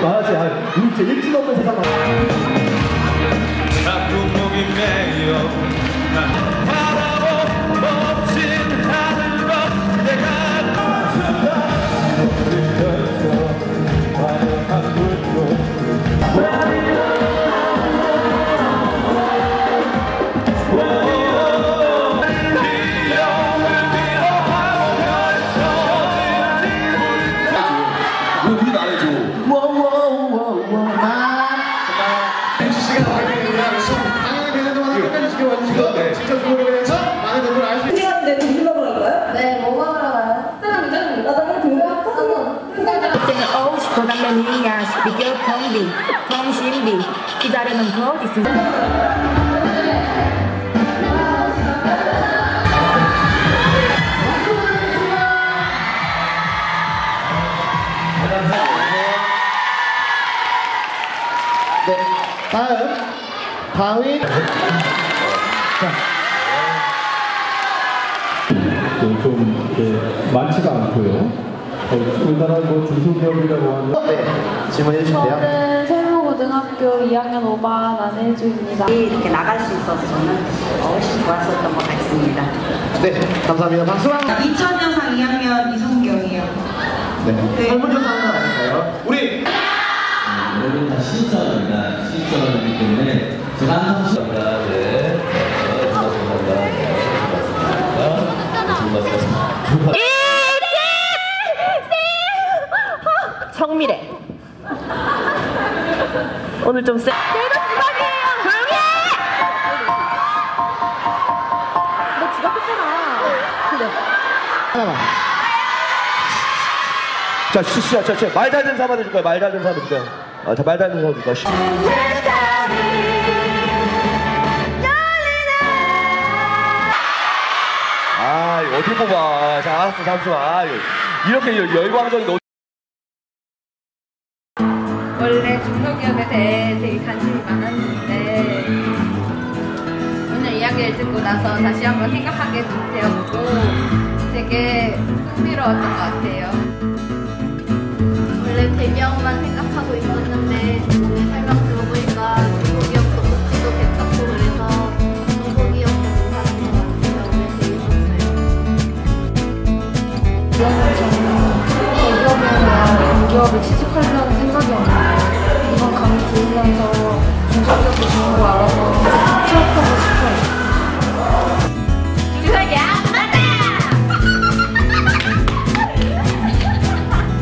마야지. 아, 우리 이제 일진 없는 세상 말. 자꾸 목이 메여 동안 끝까지 지켜봐주시고 직접 주목을 해서 많은 분들 알수 있게. 시간인데 돈 빌려보라 그래요? 네, 뭐가 들어가요? 사람 이제는 나중에 돈을 그때는 어우 고단면 이야. 비교 경비 경신비. 기다리는 거 어디 있습니까? 네, 다음 다윈 좀 이렇게 많지가 않고요. 어, 우리나라 뭐 중소기업이라고 하는 네, 질문해 주시면 돼요. 저는 세무고등학교 2학년 5반 안혜주입니다. 이렇게 나갈 수 있어서 저는 훨씬 좋았었던 것 같습니다. 네, 감사합니다. 박수랑 2000년 상 2학년 이성경이요. 네, 설문조사 하는 건 아닌가요? 우리 여러분 다 신입사원입니다. 신입사원이기 때문에 제가 항상 성미래 오늘 좀 세. 내가 수박이에요. 조용히 해. 너. 근데 하나만. 자, 시시야, 자, 자, 말잘 되는 사람 해줄 거야. 말잘 되는 사람 해줄 거야. 아, 자, 사람 해줄 거야. 시- 아, 어떻게 뽑아. 자, 알았어, 잠시만. 아, 이렇게 열- 열광적인 너 원래 중소기업에 대해 되게 관심이 많았는데 오늘 이야기를 듣고 나서 다시 한번 생각하게 되었고 되게 흥미로웠던 것 같아요. 원래 대기업만 생각하고 있었는데 오늘 설명 들어보니까 중소기업도 복지도 괜찮고 그래서 중소기업도 괜찮은 것 같아요. 오늘 재밌었어요. 2학년 전에는 대기업이나 공기업에 취직하려는 생각이었는데 이번 강의 들으면서 중소기업도 좋은 거 알아서